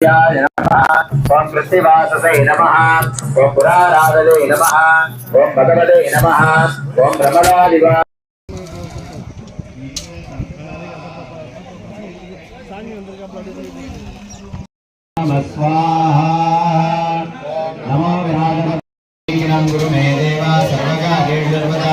ఓం పృథ్వీవాససే నమ ఓం పురారాధలే నమ ఓం భగవదే నమ ఓం భ్రమరాదివా నమో విరాజమ గురు మే దేవా సర్వకార్యేషు సర్వదా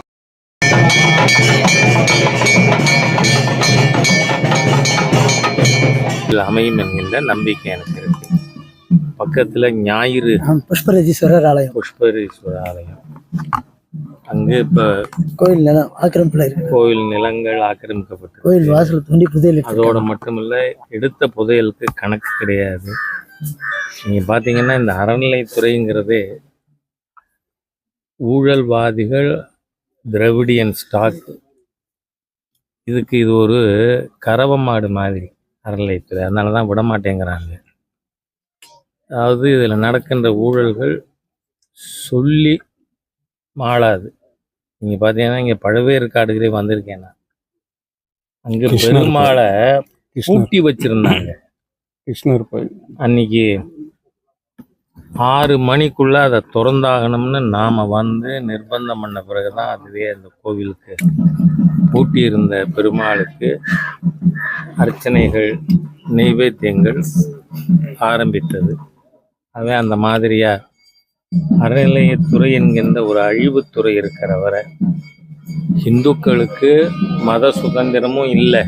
அமையும் என்கின்ற நம்பிக்கை எனக்கு இருக்கு. பக்கத்தில் ஞாயிறு புஷ்பரதீஸ்வரர் ஆலயம். புஷ்பரீஸ்வர ஆலயம். அங்கு இப்போ கோயில் நிலம் ஆக்கிரமிப்புல இருக்கு. கோயில் நிலங்கள் ஆக்கிரமிக்கப்பட்டு கோயில் வாசல் தோண்டி புதையல் அதோட மட்டுமில்ல எடுத்த புதையலுக்கு கணக்கு கிடையாது. நீங்கள் பார்த்தீங்கன்னா இந்த அறநிலைத்துறைங்கிறதே ஊழல்வாதிகள் திரவிடியன் ஸ்டாக் இதுக்கு இது ஒரு கறவை மாடு மாதிரி. அறநிலைத்துறை அதனால தான் விட மாட்டேங்கிறாங்க அதாவது இதில் நடக்கின்ற ஊழல்கள் சொல்லி மாளாது. நீங்கள் பார்த்தீங்கன்னா இங்கே பழவேறு காடுகளே வந்திருக்கேன் நான். அங்கே பெருமாளை பூட்டி வச்சிருந்தாங்க. கிருஷ்ணர் கோயில். அன்னைக்கு ஆறு மணிக்குள்ள அதை திறந்தாகணும்னு நாம வந்து நிர்பந்தம் பண்ண பிறகுதான் அதுவே அந்த கோவிலுக்கு பூட்டி இருந்த பெருமாளுக்கு அர்ச்சனைகள் நைவேத்தியங்கள் ஆரம்பித்தது. அதே அந்த மாதிரியா? அறநிலையத்துறை என்கின்ற ஒரு அழிவுத்துறை இருக்கிற வரை இந்துக்களுக்கு மத சுதந்திரமும் இல்லை.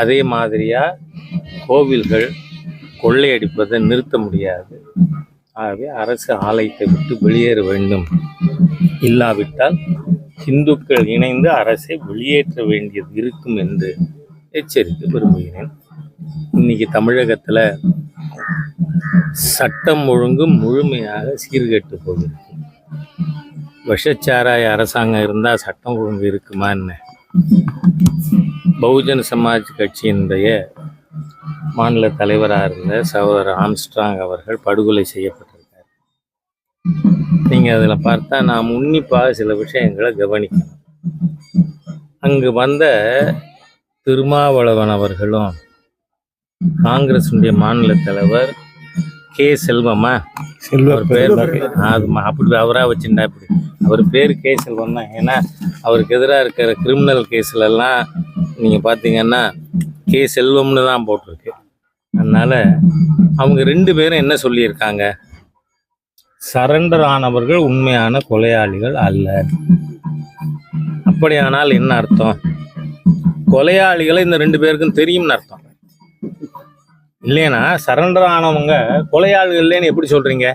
அதே மாதிரியா? கோவில்கள் கொள்ளையடிப்பதை நிறுத்த முடியாது. ஆகவே அரசு ஆலயத்தை விட்டு வெளியேற வேண்டும். இல்லாவிட்டால் இந்துக்கள் இணைந்து அரசை வெளியேற்ற வேண்டியது இருக்கும் என்று எச்சரிக்க விரும்புகிறேன். இன்னைக்கு தமிழகத்தில் சட்டம் ஒழுங்கு முழுமையாக சீர்கெட்டு போகிறது. விஷச்சாராய அரசாங்கம் இருந்தால் சட்டம் ஒழுங்கு இருக்குமான்னு பகுஜன் சமாஜ் கட்சியினுடைய மாநில தலைவராக இருந்த சகோதரர் ஆம்ஸ்ட்ராங் அவர்கள் படுகொலை செய்யப்பட்டிருக்கார். நீங்கள் அதில் பார்த்தா நாம் உன்னிப்பாக சில விஷயங்களை கவனிக்கணும். அங்கு வந்த திருமாவளவன் அவர்களும் காங்கிரஸுடைய மாநில தலைவர் கே. செல்வமா செல்வ அவர் பேர் அது அப்படி அவரா வச்சுட்டா இப்படி. அவர் பேர் கே. செல்வம் தான் ஏன்னா அவருக்கு எதிராக இருக்கிற கிரிமினல் கேஸ்ல எல்லாம் நீங்க பாத்தீங்கன்னா கே. செல்வம்னு தான் போட்டிருக்கு. அதனால அவங்க ரெண்டு பேரும் என்ன சொல்லியிருக்காங்க? சரண்டர் ஆனவர்கள் உண்மையான கொலையாளிகள் அல்ல. அப்படியானால் என்ன அர்த்தம்? கொலையாளிகளை இந்த ரெண்டு பேருக்கும் தெரியும்னு அர்த்தம். இல்லைன்னா சரண்டர் ஆனவங்க கொலையாளிகள் இல்லைன்னு எப்படி சொல்றீங்க?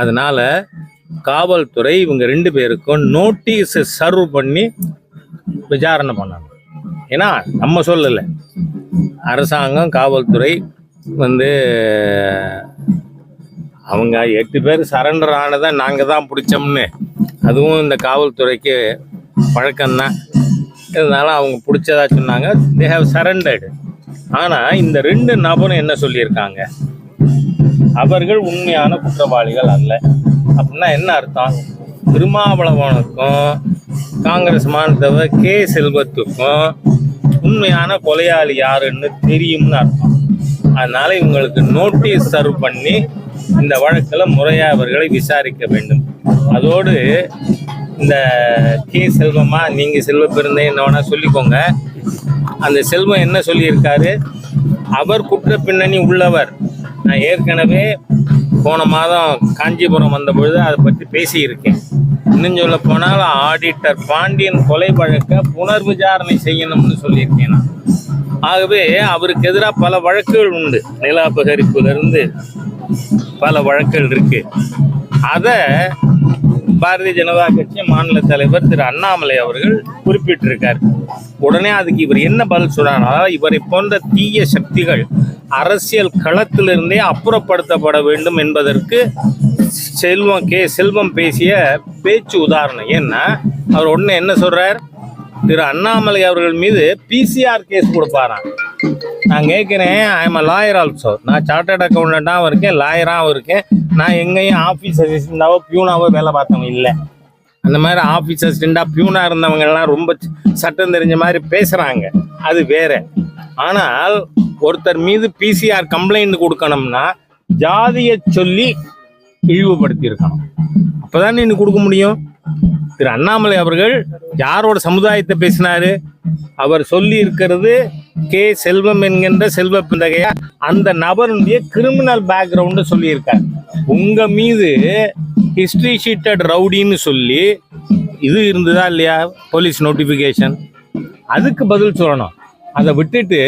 அதனால காவல்துறை இவங்க ரெண்டு பேருக்கும் நோட்டீஸ் சர்வ் பண்ணி விசாரணை பண்ணாங்க ஏன்னா நம்ம சொல்லலை. அரசாங்கம் காவல்துறை வந்து அவங்க எட்டு பேர் சரண்டர் ஆனதை நாங்கள் தான் பிடிச்சோம்னு. அதுவும் இந்த காவல்துறைக்கு பழக்கம்தான். இருந்தாலும் அவங்க பிடிச்சதா சொன்னாங்க. தே ஹாவ் சரண்டர்டு ஆனால் இந்த ரெண்டு நபரும் என்ன சொல்லியிருக்காங்க? அவர்கள் உண்மையான குற்றவாளிகள் அல்ல. அப்படின்னா என்ன அர்த்தம்? திருமாவளவனுக்கும் காங்கிரஸ் மாநிலத்தவர் கே. செல்வத்துக்கும் உண்மையான கொலையாளி யாருன்னு தெரியும்னு அர்த்தம். அதனால இவங்களுக்கு நோட்டீஸ் சர்வ் பண்ணி இந்த வழக்கில் முறையாக அவர்களை விசாரிக்க வேண்டும். அதோடு இந்த கே செல்வமா நீங்க செல்வ பிறந்தே சொல்லிக்கோங்க. அந்த செல்வம் என்ன சொல்லியிருக்காரு? அவர் குற்ற பின்னணி உள்ளவர். நான் ஏற்கனவே போன மாதம் காஞ்சிபுரம் வந்த பொழுது அதை பற்றி பேசியிருக்கேன். இன்னும் சொல்ல போனால் ஆடிட்டர் பாண்டியன் கொலை வழக்கை புனர் விசாரணை செய்யணும்னு சொல்லியிருக்கேன் நான். ஆகவே அவருக்கு எதிராக பல வழக்குகள் உண்டு. நில அபகரிப்புலேருந்து பல வழக்குகள் இருக்கு. அதை பாரதிய ஜனதா கட்சி மாநில தலைவர் திரு அண்ணாமலை அவர்கள் குறிப்பிட்டிருக்கார். உடனே அதுக்கு இவர் என்ன பதில் சொல்றாங்க இவரை போன்ற தீய சக்திகள் அரசியல் களத்திலிருந்தே அப்புறப்படுத்தப்பட வேண்டும் என்பதற்கு செல்வம் கே செல்வம் பேசிய பேச்சு உதாரணம். ஏன்னா அவர் உடனே என்ன சொல்றார்? திரு அண்ணாமலை அவர்கள் மீது பிசிஆர் கேஸ் கொடுப்பாராம். நான் கேட்குறேன் ஐஎம் அ லாயர் ஆல்சோ நான் சார்ட்டர்ட் அக்கௌண்டண்ட்டாகவும் இருக்கேன் லாயராகவும் இருக்கேன். நான் எங்கேயும் ஆஃபீஸ் அசிஸ்டண்டாவோ பியூனாவோ வேலை பார்த்தவங்க இல்லை. அந்த மாதிரி ஆஃபீஸ் அசிஸ்டண்டாக பியூனாக இருந்தவங்க எல்லாம் ரொம்ப சட்டம் தெரிஞ்ச மாதிரி பேசுகிறாங்க அது வேற. ஆனால் ஒருத்தர் மீது பிசிஆர் கம்ப்ளைண்ட் கொடுக்கணும்னா ஜாதியை சொல்லி இழிவுபடுத்தியிருக்கணும். அப்போ தானே இன்னும் கொடுக்க முடியும். திரு அண்ணாமலை அவர்கள் யாரோட சமுதாயத்தை பேசினாரு? அவர் சொல்லி இருக்கிறது கே செல்வம் என்கின்ற செல்வ பிந்தகையா அந்த நபருடைய கிரிமினல் பேக்ரவுண்டு சொல்லியிருக்கார். உங்க மீது ஹிஸ்டரி ஷீட்டட் ரவுடின்னு சொல்லி இது இருந்ததா இல்லையா? போலீஸ் நோட்டிஃபிகேஷன் அதுக்கு பதில் சொல்லணும். அதை விட்டுட்டு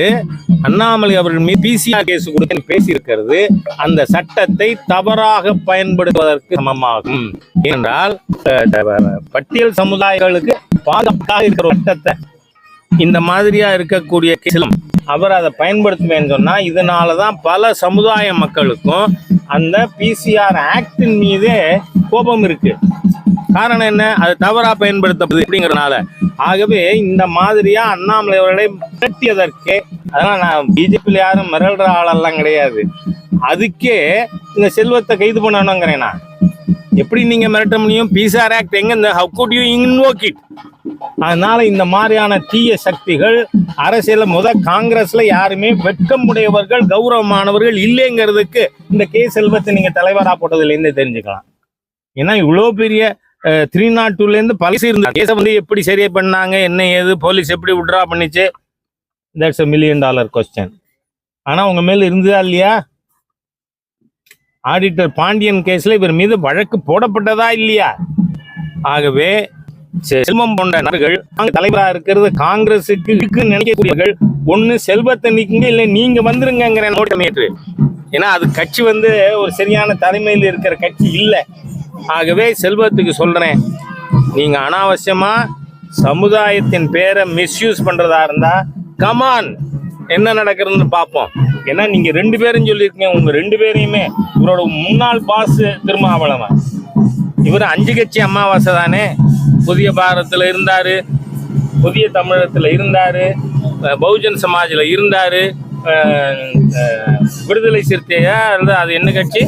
அண்ணாமலை அவர்கள் மீது பிசிஆர் கேஸ் கொடுத்து பேசியிருக்கிறது அந்த சட்டத்தை தவறாக பயன்படுத்துவதற்கு சமமாகும். ஏனென்றால் பட்டியல் சமுதாயங்களுக்கு பாதுகாப்பாக இருக்கிற சட்டத்தை இந்த மாதிரியா இருக்கக்கூடிய சிலம் அவர் அதை பயன்படுத்துவேன்னு சொன்னா இதனால தான் பல சமுதாய மக்களுக்கும் அந்த பிசிஆர் ஆக்டின் மீதே கோபம் இருக்கு. காரணம் என்ன? அது தவறா பயன்படுத்தப்படுது அப்படிங்கறதுனால. ஆகவே இந்த மாதிரியா அண்ணாமலை அவர்களை மிரட்டியதற்கே அதெல்லாம் நான் பிஜேபியில் யாரும் மிரள்ற ஆளெல்லாம் கிடையாது. அதுக்கே இந்த செல்வத்தை கைது பண்ணணுங்கிறேன் நான். எப்படி நீங்க மிரட்ட முடியும்? பிசார் ஆக்ட் எங்க இந்த how could you invoke it அதனால இந்த மாதிரியான தீய சக்திகள் அரசியல முத காங்கிரஸ்ல யாருமே வெட்கமுடையவர்கள் கௌரவமானவர்கள் இல்லைங்கிறதுக்கு இந்த கே செல்வத்தை நீங்க தலைவரா போட்டதுலேருந்து தெரிஞ்சுக்கலாம். ஏன்னா இவ்வளோ பெரிய த்ரீ நாட் டூலேருந்து பழசு இருந்த கேஸை வந்து எப்படி சரியா பண்ணாங்க என்ன ஏது போலீஸ் எப்படி விட்ரா பண்ணிச்சு? That's a million dollar question ஆனால் உங்க மேல இருந்ததா இல்லையா? ஆடிட்டர் பாண்டியன் கேஸ்ல இவர் மீது வழக்கு போடப்பட்டதா இல்லையா? ஆகவே செல்வம் போன்ற நபர்கள் தலைவராக தலைவரா இருக்கிறது காங்கிரஸுக்கு இருக்குன்னு நினைக்கக்கூடியவர்கள் ஒண்ணு செல்வத்தை நீக்குங்க இல்லை நீங்க வந்துருங்கிற நோட்டம் ஏற்று. ஏன்னா அது கட்சி வந்து ஒரு சரியான தலைமையில் இருக்கிற கட்சி இல்லை. ஆகவே செல்வத்துக்கு சொல்கிறேன் நீங்கள் அனாவசியமாக சமுதாயத்தின் பேரை மிஸ்யூஸ் பண்ணுறதா இருந்தால் கமான் என்ன நடக்கிறதுன்னு பார்ப்போம். ஏன்னா நீங்கள் ரெண்டு பேரும் சொல்லியிருக்கீங்க உங்கள் ரெண்டு பேரையுமே. இவரோட முன்னாள் பாஸ் திருமாவளவன். இவர் அஞ்சு கட்சி அமாவாசை தானே. புதிய பாரதத்தில் இருந்தார் புதிய தமிழகத்தில் இருந்தார் பகுஜன் சமாஜில் இருந்தார் விடுதலை சிறுத்தையா இருந்தால் அது என்ன கட்சி?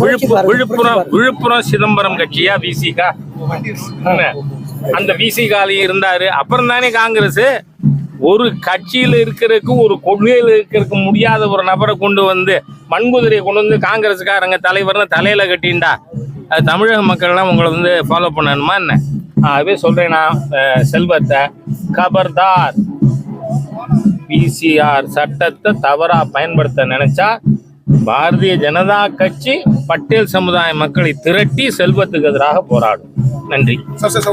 விழுப்புரம் விழுப்புரம் சிதம்பரம் கட்சியா விசிகா? அந்த விசிகாலையும் இருந்தாரு. அப்புறம் தானே காங்கிரஸ். ஒரு கட்சியில இருக்கிறதுக்கு ஒரு கொள்கையில இருக்கிறதுக்கு முடியாத ஒரு நபரை கொண்டு வந்து மண்குதிரையை கொண்டு வந்து காங்கிரஸ்காரங்க தலைவர்னு தலையில கட்டிண்டா அது தமிழக மக்கள்லாம் உங்களை வந்து ஃபாலோ பண்ணணுமா என்ன? ஆகவே சொல்றேன் நான் செல்வத்தை. கபர்தார் பிசிஆர் சட்டத்தை தவறா பயன்படுத்த நினைச்சா பாரதிய ஜனதா கட்சி பட்டேல் சமுதாய மக்களை திரட்டி செல்வத்துக்கு எதிராக போராடும். நன்றி. சார் சார்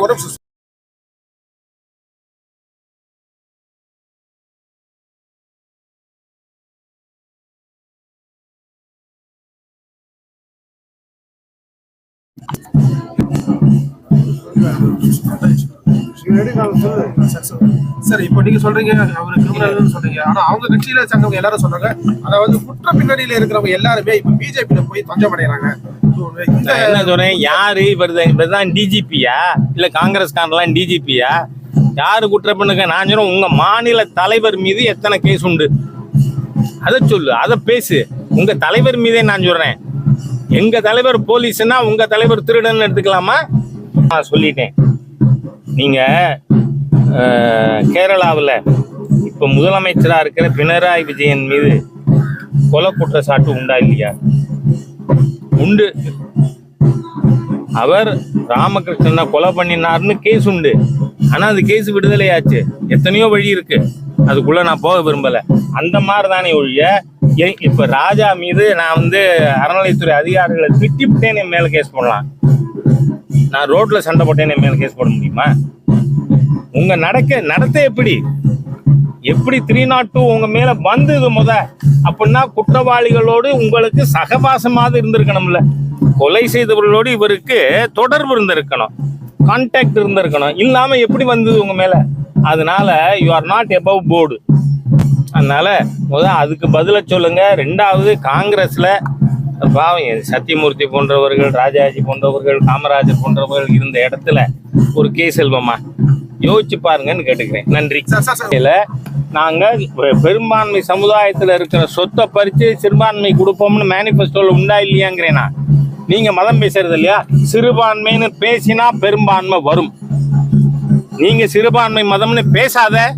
சார் இப்போ நீங்க சொல்றீங்க அவர் கிரிமினல்னு சொல்றீங்க. ஆனா அவங்க கட்சியில சேர்ந்தவங்க எல்லாரும் சொல்றாங்க. அதாவது குற்ற பின்னணியில இருக்கிறவங்க எல்லாருமே இப்ப பிஜேபியில போய் தஞ்சம் நான் என்ன சொல்றேன் யாரு இவர் இவர்தான் டிஜிபியா இல்ல காங்கிரஸ்காரன்லாம் டிஜிபியா யாரு குற்றப்பண்ணுங்க நான் சொல்றேன் உங்க மாநில தலைவர் மீது எத்தனை கேஸ் உண்டு? அதை சொல்லு அதை பேசு. உங்க தலைவர் மீதே நான் சொல்றேன். எங்க தலைவர் போலீஸ்னா உங்க தலைவர் திருடன்னு எடுத்துக்கலாமா? நான் சொல்லிட்டேன். நீங்க கேரளாவில் இப்போ முதலமைச்சராக இருக்கிற பினராயி விஜயன் மீது கொலை குற்றச்சாட்டு உண்டா இல்லையா? உண்டு. அவர் ராமகிருஷ்ணனை கொலை பண்ணினார்னு கேஸ் உண்டு. ஆனா அது கேஸ் விடுதலையாச்சு. எத்தனையோ வழி இருக்கு. அதுக்குள்ள நான் போக விரும்பல. அந்த மாதிரி தானே ஒழிய ஏ- இப்ப ராஜா மீது நான் வந்து அறநிலைத்துறை அதிகாரிகளை திட்டிவிட்டேன் என் மேல கேஸ் பண்ணலாம் நான் ரோட்ல சண்டை போட்டேன் என் மேல கேஸ் போட முடியுமா? உங்க நடக்க நடத்த எப்படி? எப்படி த்ரீ நாட் டூ உங்க மேல வந்தது முத? அப்படின்னா குற்றவாளிகளோடு உங்களுக்கு சகவாசமாக இருந்திருக்கணும்ல. கொலை செய்தவர்களோடு இவருக்கு தொடர்பு இருந்திருக்கணும். கான்டாக்ட் இருந்திருக்கணும். இல்லாம எப்படி வந்தது உங்க மேல? அதனால you are not above board அதனால முத அதுக்கு பதில சொல்லுங்க. ரெண்டாவது காங்கிரஸ்ல பாவம் சத்தியமூர்த்தி போன்றவர்கள் ராஜாஜி போன்றவர்கள் காமராஜர் போன்றவர்கள் இருந்த இடத்துல ஒரு கே செல்வமா யோசிச்சு பாருங்கன்னு கேட்டுக்கிறேன். நன்றி. Sir sir sir. இல்ல நாங்க பெ- பெரும்பான்மை சமுதாயத்துல இருக்கிற சொத்தை பறிச்சு சிறுபான்மை கொடுப்போம்னு மேனிஃபெஸ்டோல உண்டா இல்லையாங்கிறேனா? நீங்க மதம் பேசுறது இல்லையா? சிறுபான்மைன்னு பேசினா பெரும்பான்மை வரும். நீங்க சிறுபான்மை மதம்னு பேசாத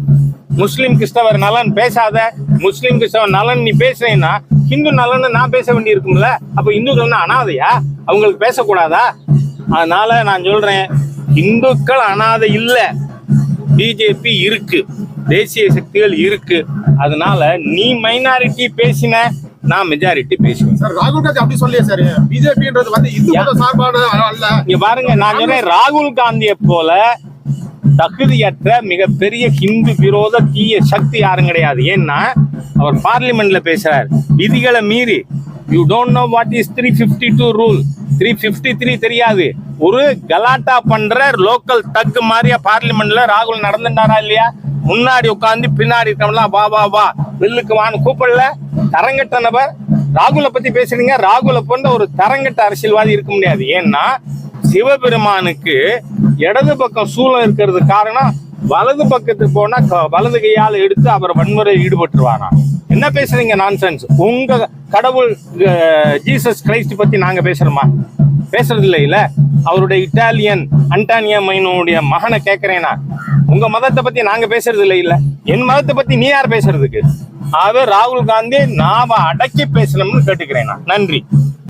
முஸ்லிம் கிறிஸ்தவர் நலன் பேசாத முஸ்லிம் கிறிஸ்தவர் நலன் நீ பேசுறீன்னா ஹிந்து நலன் நான் பேச வேண்டி இருக்கும்ல அப்ப இந்துக்கள் அனாதையா? அவங்களுக்கு பேசக்கூடாதா? அதனால நான் சொல்றேன் இந்துக்கள் அனாதை இல்ல. பிஜேபி இருக்கு. தேசிய சக்திகள் இருக்கு. அதனால நீ மைனாரிட்டி பேசின நான் மெஜாரிட்டி பேசுவேன். சார் ராகுல் காந்தி அப்படி சொல்லியே சார். பிஜேபின்றது வந்து இந்து சார்பான அல்ல. இங்க பாருங்க நான் சொன்னேன் ராகுல் காந்தியை போல தகுதியற்ற மிகப்பெரிய ஹிந்து விரோத தீய சக்தி யாரும் கிடையாது. ஏன்னா அவர் பார்லிமெண்ட்ல பேசுறார். விதிகளை மீறி. You don't know what is three fifty two rule three fifty three தெரியாது. ஒரு கலாட்டா பண்ற லோக்கல் தக்கு மாதிரியா பார்லிமெண்ட்ல ராகுல் நடந்துட்டாரா இல்லையா? முன்னாடி உட்காந்து பின்னாடி இருக்கவங்களாம் வா வா வா வில்லுக்கு வான்னு கூப்பிடல. தரங்கட்ட நபர். ராகுலை பத்தி பேசுறீங்க. ராகுலை போன்ற ஒரு தரங்கட்ட அரசியல்வாதி இருக்க முடியாது. ஏன்னா சிவபெருமானுக்கு இடது பக்கம் சூழல் இருக்கிறது காரணம் வலது பக்கத்துக்கு போனா க- வலது கையால் எடுத்து அவர் வன்முறையில் ஈடுபட்டுருவாராம் என்ன பேசுறீங்க நான்சென்ஸ் உங்க கடவுள் ஜீசஸ் கிரைஸ்ட் பத்தி நாங்க பேசுறோமா? பேசுறது இல்லை. இல்ல அவருடைய இட்டாலியன் அண்டானியா மைனோடைய மகனை கேட்கிறேனா உங்க மதத்தை பத்தி நாங்க பேசுறது இல்லை. இல்ல என் மதத்தை பத்தி நீ யார் பேசுறதுக்கு? அது ராகுல் காந்தி நாம அடக்கி பேசணும்னு கேட்டுக்கிறேன்? நன்றி.